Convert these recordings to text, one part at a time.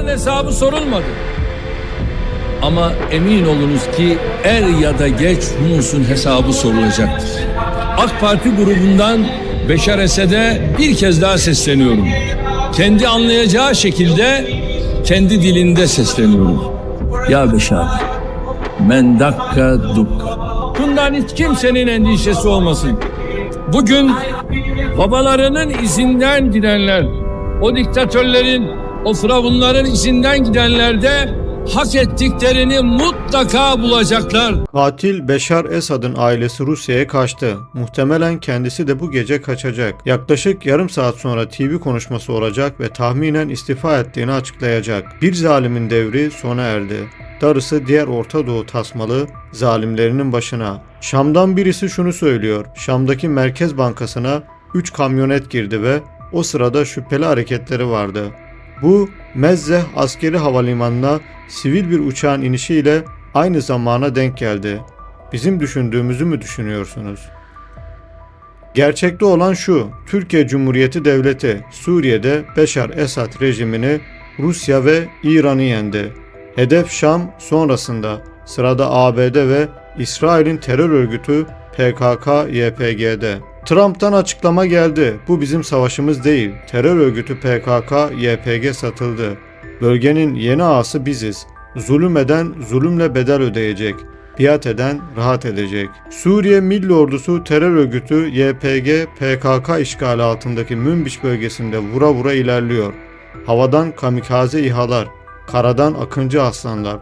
Haman'ın hesabı sorulmadı. Ama emin olunuz ki er ya da geç Humus'un hesabı sorulacaktır. AK Parti grubundan Beşar Esed'e bir kez daha sesleniyorum. Kendi anlayacağı şekilde kendi dilinde sesleniyorum. Ya Beşar, men dukka. Bundan hiç kimsenin endişesi olmasın. Bugün babalarının izinden gidenler, o diktatörlerin, o firavunların izinden gidenler de hak ettiklerini mutlaka bulacaklar. Katil Beşar Esad'ın ailesi Rusya'ya kaçtı. Muhtemelen kendisi de bu gece kaçacak. Yaklaşık yarım saat sonra TV konuşması olacak ve tahminen istifa ettiğini açıklayacak. Bir zalimin devri sona erdi. Darısı diğer Orta Doğu tasmalı zalimlerinin başına. Şam'dan birisi şunu söylüyor. Şam'daki Merkez Bankası'na 3 kamyonet girdi ve o sırada şüpheli hareketleri vardı. Bu Mezzeh askeri havalimanına sivil bir uçağın inişiyle aynı zamana denk geldi. Bizim düşündüğümüzü mü düşünüyorsunuz? Gerçekte olan şu, Türkiye Cumhuriyeti Devleti Suriye'de Beşar Esad rejimini Rusya ve İran'ı yendi. Hedef Şam sonrasında sırada ABD ve İsrail'in terör örgütü PKK-YPG'de. Trump'tan açıklama geldi. Bu bizim savaşımız değil. Terör örgütü PKK-YPG satıldı. Bölgenin yeni ağası biziz. Zulüm eden zulümle bedel ödeyecek. Biat eden rahat edecek. Suriye Milli Ordusu terör örgütü YPG PKK işgali altındaki Münbiç bölgesinde vura vura ilerliyor. Havadan kamikaze İHA'lar, karadan akıncı aslanlar.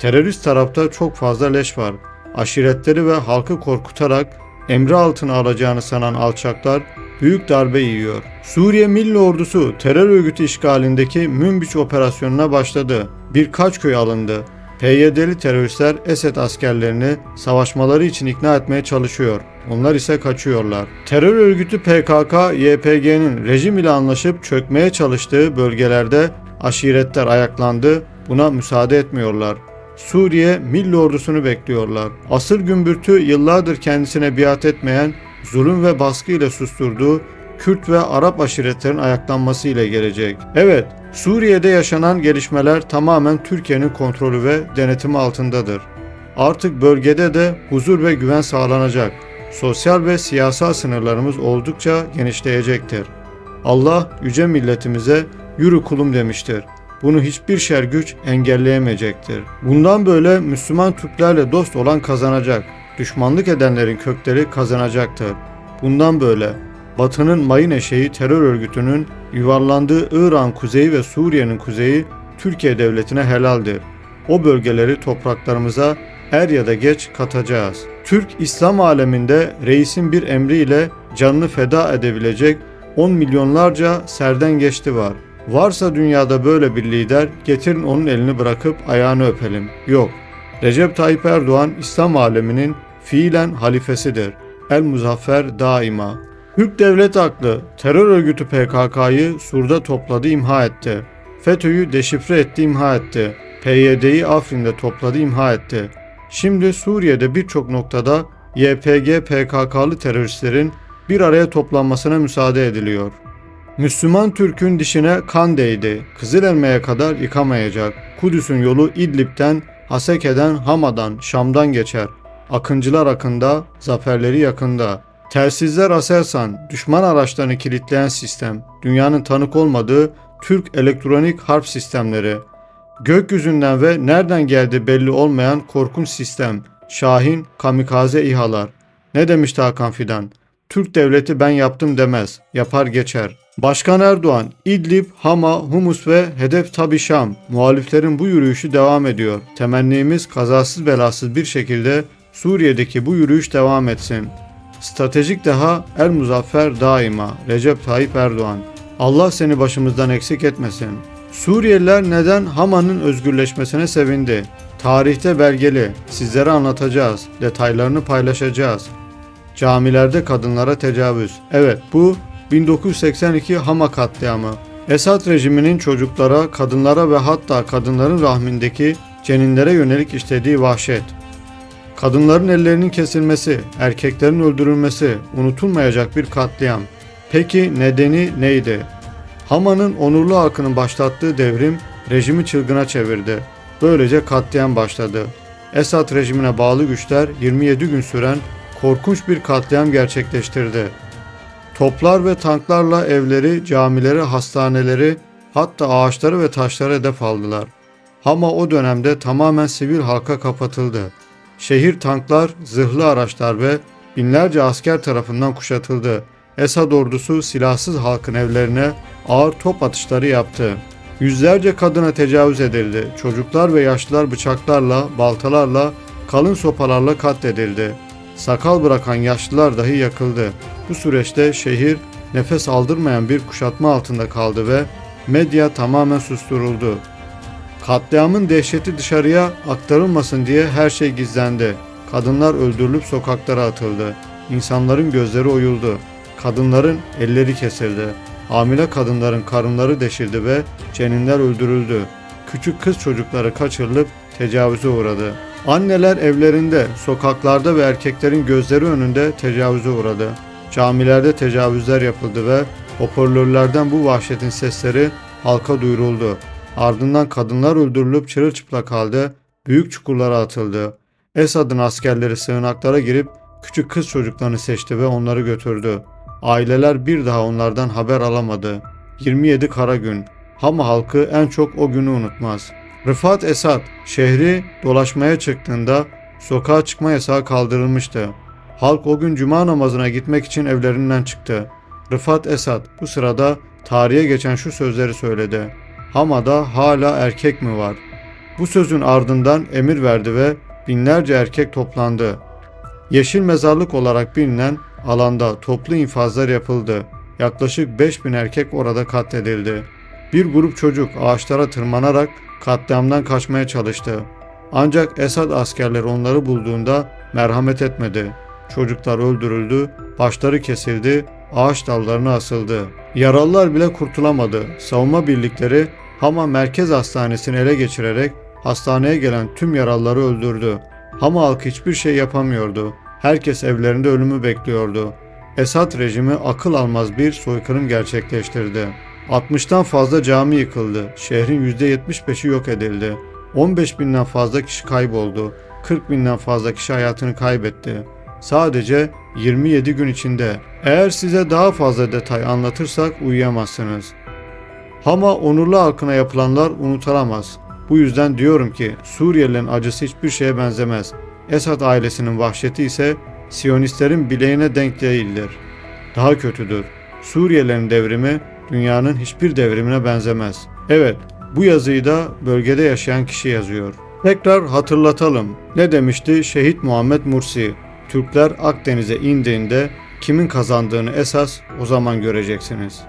Terörist tarafta çok fazla leş var. Aşiretleri ve halkı korkutarak emri altına alacağını sanan alçaklar büyük darbe yiyor. Suriye Milli Ordusu terör örgütü işgalindeki Münbiç operasyonuna başladı. Birkaç köy alındı. PYD'li teröristler Esed askerlerini savaşmaları için ikna etmeye çalışıyor. Onlar ise kaçıyorlar. Terör örgütü PKK, YPG'nin rejim ile anlaşıp çökmeye çalıştığı bölgelerde aşiretler ayaklandı. Buna müsaade etmiyorlar. Suriye Milli Ordusunu bekliyorlar. Asıl gümbürtü yıllardır kendisine biat etmeyen, zulüm ve baskı ile susturduğu Kürt ve Arap aşiretlerin ayaklanması ile gelecek. Evet, Suriye'de yaşanan gelişmeler tamamen Türkiye'nin kontrolü ve denetimi altındadır. Artık bölgede de huzur ve güven sağlanacak. Sosyal ve siyasal sınırlarımız oldukça genişleyecektir. Allah yüce milletimize yürü kulum demiştir. Bunu hiçbir şer güç engelleyemeyecektir. Bundan böyle Müslüman Türklerle dost olan kazanacak. Düşmanlık edenlerin kökleri kazanacaktır. Bundan böyle Batı'nın mayın eşeği terör örgütünün yuvarlandığı İran kuzeyi ve Suriye'nin kuzeyi Türkiye devletine helaldir. O bölgeleri topraklarımıza er ya da geç katacağız. Türk İslam aleminde reisin bir emriyle canını feda edebilecek 10 milyonlarca serden geçti var. Varsa dünyada böyle bir lider getirin onun elini bırakıp ayağını öpelim. Yok. Recep Tayyip Erdoğan İslam aleminin fiilen halifesidir. El Muzaffer daima. Türk devlet aklı terör örgütü PKK'yı Sur'da topladı imha etti. FETÖ'yü deşifre etti imha etti. PYD'yi Afrin'de topladı imha etti. Şimdi Suriye'de birçok noktada YPG PKK'lı teröristlerin bir araya toplanmasına müsaade ediliyor. Müslüman Türk'ün dişine kan değdi. Kızılelma'ya kadar yıkamayacak. Kudüs'ün yolu İdlib'den, Haseke'den, Hama'dan, Şam'dan geçer. Akıncılar akında, zaferleri yakında. Telsizler Aselsan, düşman araçlarını kilitleyen sistem, dünyanın tanık olmadığı Türk elektronik harp sistemleri, gökyüzünden ve nereden geldi belli olmayan korkunç sistem, Şahin, kamikaze İHA'lar. Ne demişti Hakan Fidan? Türk devleti ben yaptım demez, yapar geçer. Başkan Erdoğan, İdlib, Hama, Humus ve hedef tabi Şam. Muhaliflerin bu yürüyüşü devam ediyor. Temennimiz kazasız belasız bir şekilde Suriye'deki bu yürüyüş devam etsin. Stratejik deha El Muzaffer daima Recep Tayyip Erdoğan. Allah seni başımızdan eksik etmesin. Suriyeliler neden Hama'nın özgürleşmesine sevindi? Tarihte belgeli. Sizlere anlatacağız. Detaylarını paylaşacağız. Camilerde kadınlara tecavüz. Evet bu 1982 Hama katliamı. Esad rejiminin çocuklara, kadınlara ve hatta kadınların rahmindeki ceninlere yönelik işlediği vahşet. Kadınların ellerinin kesilmesi, erkeklerin öldürülmesi unutulmayacak bir katliam. Peki nedeni neydi? Hama'nın onurlu halkının başlattığı devrim rejimi çılgına çevirdi. Böylece katliam başladı. Esad rejimine bağlı güçler 27 gün süren korkunç bir katliam gerçekleştirdi. Toplar ve tanklarla evleri, camileri, hastaneleri, hatta ağaçları ve taşları hedef aldılar. Hama o dönemde tamamen sivil halka kapatıldı. Şehir tanklar, zırhlı araçlar ve binlerce asker tarafından kuşatıldı. Esad ordusu silahsız halkın evlerine ağır top atışları yaptı. Yüzlerce kadına tecavüz edildi. Çocuklar ve yaşlılar bıçaklarla, baltalarla, kalın sopalarla katledildi. Sakal bırakan yaşlılar dahi yakıldı. Bu süreçte şehir nefes aldırmayan bir kuşatma altında kaldı ve medya tamamen susturuldu. Katliamın dehşeti dışarıya aktarılmasın diye her şey gizlendi. Kadınlar öldürülüp sokaklara atıldı. İnsanların gözleri oyuldu. Kadınların elleri kesildi. Hamile kadınların karınları deşildi ve ceninler öldürüldü. Küçük kız çocukları kaçırılıp tecavüze uğradı. Anneler evlerinde, sokaklarda ve erkeklerin gözleri önünde tecavüze uğradı. Camilerde tecavüzler yapıldı ve hoparlörlerden bu vahşetin sesleri halka duyuruldu. Ardından kadınlar öldürülüp çırılçıplak halde büyük çukurlara atıldı. Esad'ın askerleri sığınaklara girip küçük kız çocuklarını seçti ve onları götürdü. Aileler bir daha onlardan haber alamadı. 27 kara gün. Hama halkı en çok o günü unutmaz. Rıfat Esad şehri dolaşmaya çıktığında sokağa çıkma yasağı kaldırılmıştı. Halk o gün cuma namazına gitmek için evlerinden çıktı. Rıfat Esad bu sırada tarihe geçen şu sözleri söyledi. Hama'da hala erkek mi var? Bu sözün ardından emir verdi ve binlerce erkek toplandı. Yeşil mezarlık olarak bilinen alanda toplu infazlar yapıldı. Yaklaşık 5000 erkek orada katledildi. Bir grup çocuk ağaçlara tırmanarak katliamdan kaçmaya çalıştı. Ancak Esad askerleri onları bulduğunda merhamet etmedi. Çocuklar öldürüldü, başları kesildi, ağaç dallarına asıldı. Yaralılar bile kurtulamadı. Savunma birlikleri Hama Merkez Hastanesi'ni ele geçirerek hastaneye gelen tüm yaralıları öldürdü. Hama halkı hiçbir şey yapamıyordu. Herkes evlerinde ölümü bekliyordu. Esad rejimi akıl almaz bir soykırım gerçekleştirdi. 60'tan fazla cami yıkıldı. Şehrin %75'i yok edildi. 15 binden fazla kişi kayboldu. 40 binden fazla kişi hayatını kaybetti. Sadece 27 gün içinde. Eğer size daha fazla detay anlatırsak uyuyamazsınız. Hama onurlu halkına yapılanlar unutulamaz. Bu yüzden diyorum ki Suriyelilerin acısı hiçbir şeye benzemez. Esad ailesinin vahşeti ise Siyonistlerin bileğine denk değildir. Daha kötüdür. Suriyelilerin devrimi dünyanın hiçbir devrimine benzemez. Evet, bu yazıyı da bölgede yaşayan kişi yazıyor. Tekrar hatırlatalım. Ne demişti Şehit Muhammed Mursi? Türkler Akdeniz'e indiğinde kimin kazandığını esas o zaman göreceksiniz.